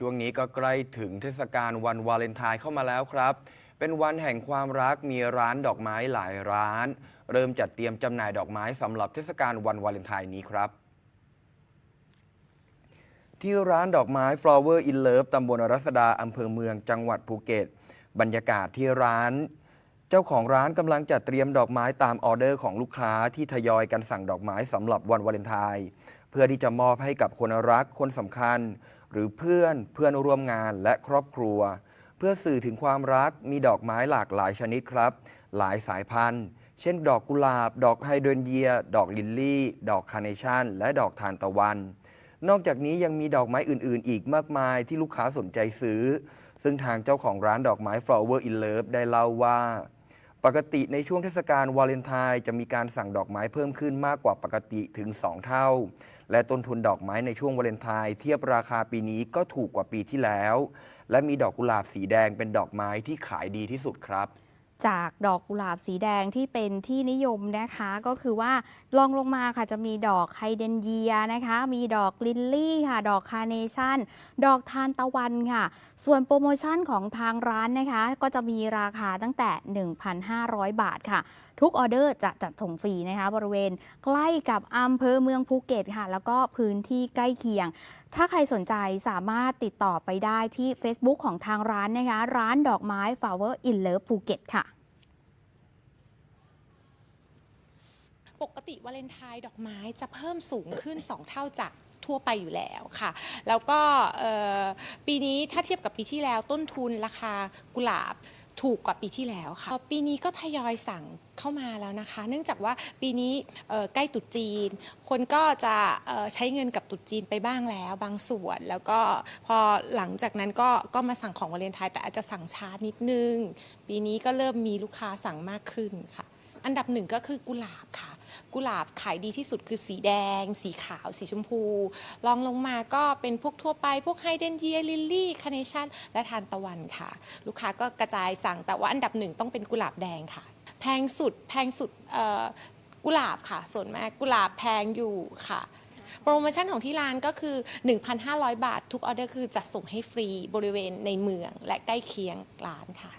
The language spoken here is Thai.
ช่วงนี้ก็ใกล้ถึงเทศกาลวันวาเลนไทน์เข้ามาแล้วครับ เป็นวันแห่งความรักมีร้านดอกไม้หลายร้าน เริ่มจัดเตรียมจำหน่ายดอกไม้สำหรับเทศกาลวันวาเลนไทน์นี้ครับ ที่ร้านดอกไม้ Flower in Love ตำบลรัศดาอำเภอเมืองจังหวัดภูเก็ต บรรยากาศที่ร้าน เจ้าของร้านกำลังจัดเตรียมดอกไม้ตามออเดอร์ของลูกค้าที่ทยอยกันสั่งดอกไม้สำหรับวันวาเลนไทน์ พื่อที่จะมอบให้กับคนรักคนสำคัญ หรือเพื่อนเพื่อนร่วมงานและครอบครัว เพื่อสื่อถึงความรักมีดอกไม้หลากหลายชนิดครับ หลายสายพันธุ์ เช่น ดอกกุหลาบ ดอกไฮเดรนเยีย ดอกลิลลี่ ดอกคาร์เนชันและดอกทานตะวัน นอกจากนี้ยังมีดอกไม้อื่น ๆ อีกมากมายที่ลูกค้าสนใจซื้อ ซึ่งทางเจ้าของร้านดอกไม้ Flower in Love ได้เล่าว่า ปกติในช่วงเทศกาลวาเลนไทน์จะมีการสั่งดอกไม้เพิ่มขึ้นมากกว่าปกติถึง 2 เท่า และต้นทุนดอกไม้ในช่วงวาเลนไทน์เทียบราคาปีนี้ก็ถูกกว่าปีที่แล้ว และมีดอกกุหลาบสีแดงเป็นดอกไม้ที่ขายดีที่สุดครับ จากดอกกุหลาบสีแดงที่เป็นที่นิยมนะคะ ก็คือว่าลองลงมาค่ะจะมีดอกไฮเดนเยียนะคะ มีดอกลิลลี่ค่ะ ดอกคาร์เนชั่น ดอกทานตะวันค่ะ ส่วนโปรโมชั่นของทางร้านนะคะ ก็จะมีราคาตั้งแต่ 1,500 บาทค่ะ ทุกออเดอร์จะจัดส่งฟรีนะคะ บริเวณใกล้กับอำเภอเมืองภูเก็ตค่ะ แล้วก็พื้นที่ใกล้เคียง ถ้าใครสนใจสามารถติดต่อไปได้ที่ Facebook ของทางร้านนะคะ ร้านดอกไม้ Flower in Love ภูเก็ตค่ะ ปกติวาเลนไทน์ดอกไม้จะเพิ่มสูงขึ้น 2 เท่าจากทั่วไปอยู่แล้วค่ะ แล้วก็เอ่อปีนี้ถ้าเทียบกับปีที่แล้วต้นทุนราคากุหลาบ ถูกกว่าปีที่แล้วค่ะ ปีนี้ก็ทยอยสั่งเข้ามาแล้วนะคะ เนื่องจากว่าปีนี้เอ่อใกล้ตรุษจีน คนก็จะเอ่อใช้เงินกับตรุษจีนไปบ้างแล้ว บางส่วน แล้วก็พอหลังจากนั้นก็ก็มาสั่งของวาเลนไทน์แต่อาจจะสั่งช้านิดนึง ปีนี้ก็เริ่มมีลูกค้าสั่งมากขึ้นค่ะ อันดับหนึ่งก็คือกุหลาบค่ะ กุหลาบขายดีที่สุดคือสีแดง สีขาว สีชมพูรองลงมาก็เป็นพวกทั่วไป พวกไฮเดนเยียลิลลี่คาเนชั่นและทานตะวันค่ะ ลูกค้าก็กระจายสั่งแต่ว่าอันดับหนึ่งต้องเป็นกุหลาบแดงค่ะ แพงสุดแพงสุดกุหลาบค่ะ ส่วนมากกุหลาบแพงอยู่ค่ะโปรโมชั่นของที่ร้านก็คือ 1,500 บาท ทุกออเดอร์คือจัดส่งให้ฟรีบริเวณในเมืองและใกล้เคียงร้านค่ะ